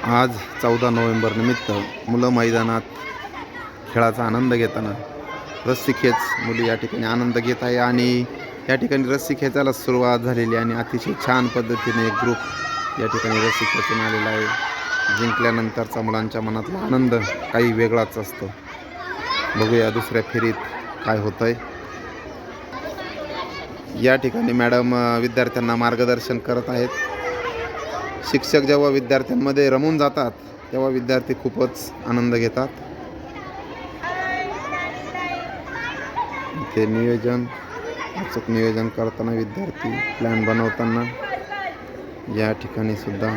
आज चौदा नोव्हेंबर निमित्त मुलं मैदानात खेळाचा आनंद घेताना रस्सी खेच मुली या ठिकाणी आनंद घेत आहे आणि या ठिकाणी रस्सी खेचायला सुरुवात झालेली आणि अतिशय छान पद्धतीने एक ग्रुप या ठिकाणी रस्सी खेचून आलेला आहे. जिंकल्यानंतरचा मुलांच्या मनातला आनंद काही वेगळाच असतो. बघूया दुसऱ्या फेरीत काय होतं आहे या ठिकाणी मॅडम विद्यार्थ्यांना मार्गदर्शन करत आहेत. शिक्षक जेव्हा विद्यार्थ्यांमध्ये रमून जातात तेव्हा विद्यार्थी खूपच आनंद घेतात. इथे नियोजन अचूक नियोजन करताना विद्यार्थी प्लॅन बनवताना या ठिकाणी सुद्धा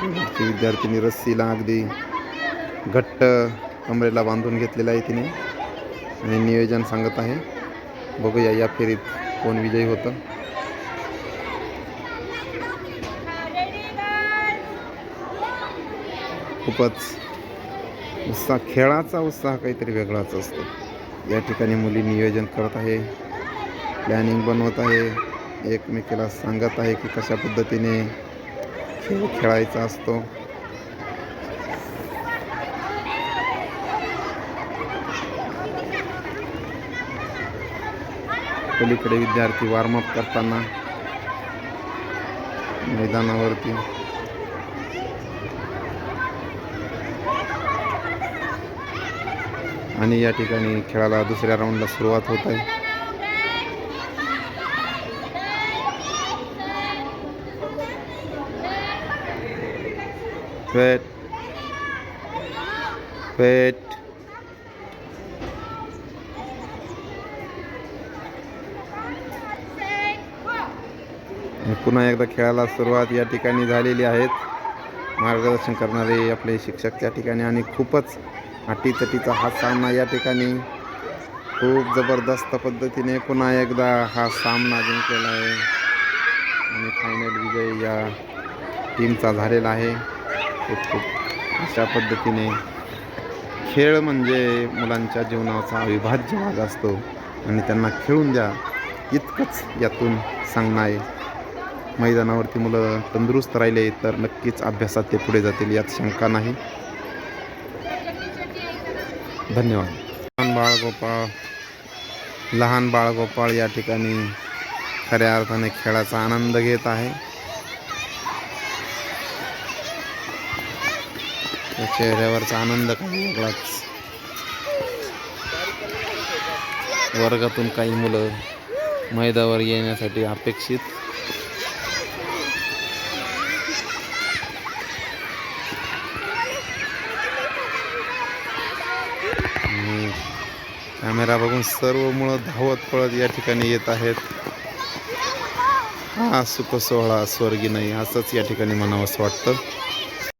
शेवटची विद्यार्थिनी रस्सीला अगदी घट्ट कमरेला बांधून घेतलेलं आहे तिने आणि नियोजन सांगत आहे. बघूया या फेरीत कोण विजयी होतं. खूपच उत्साह खेळाचा उत्साह काहीतरी वेगळाच असतो. या ठिकाणी मुली नियोजन करत आहे प्लॅनिंग बनवत आहे एकमेकीला सांगत आहे की कशा पद्धतीने खेळ खेळायचा असतो. पलीकडे विद्यार्थी वॉर्मअप करताना मैदानावरती आणि या ठिकाणी खेळाला दुसऱ्या राऊंडला सुरुवात होत आहे. वेट फेट पुन्हा एकदा खेळाला सुरुवात या ठिकाणी झालेली आहेत मार्गदर्शन करणारे आपले शिक्षक त्या ठिकाणी आणि खूपच अटीतटीचा हा सामना या ठिकाणी खूप जबरदस्त पद्धतीने पुन्हा एकदा हा सामना जिंकलेला आहे. आणि फायनल विजय या टीमचा झालेला आहे. खूप खूप अशा पद्धतीने खेळ म्हणजे मुलांच्या जीवनाचा अविभाज्य भाग असतो. आणि त्यांना खेळून द्या. इतकंच यातून सांगणं आहे. मैदानावरती मुलं तंदुरुस्त राहिले तर नक्कीच अभ्यासात ते पुढे जातील यात शंका नाही. धन्यवाद. लहान बाळगोपाळ लहान बाळगोपाळ या ठिकाणी खऱ्या अर्थाने खेळाचा आनंद घेत आहे. त्या चेहऱ्यावरचा आनंद काही वेगळाच. वर्गातून काही मुलं मैदावर येण्यासाठी अपेक्षित कॅमेरा बघून सर्व मुळं धावत पळत या ठिकाणी येत आहेत. हा सुख सोहळा स्वर्गी नाही असंच या ठिकाणी म्हणावंसं वाटतं.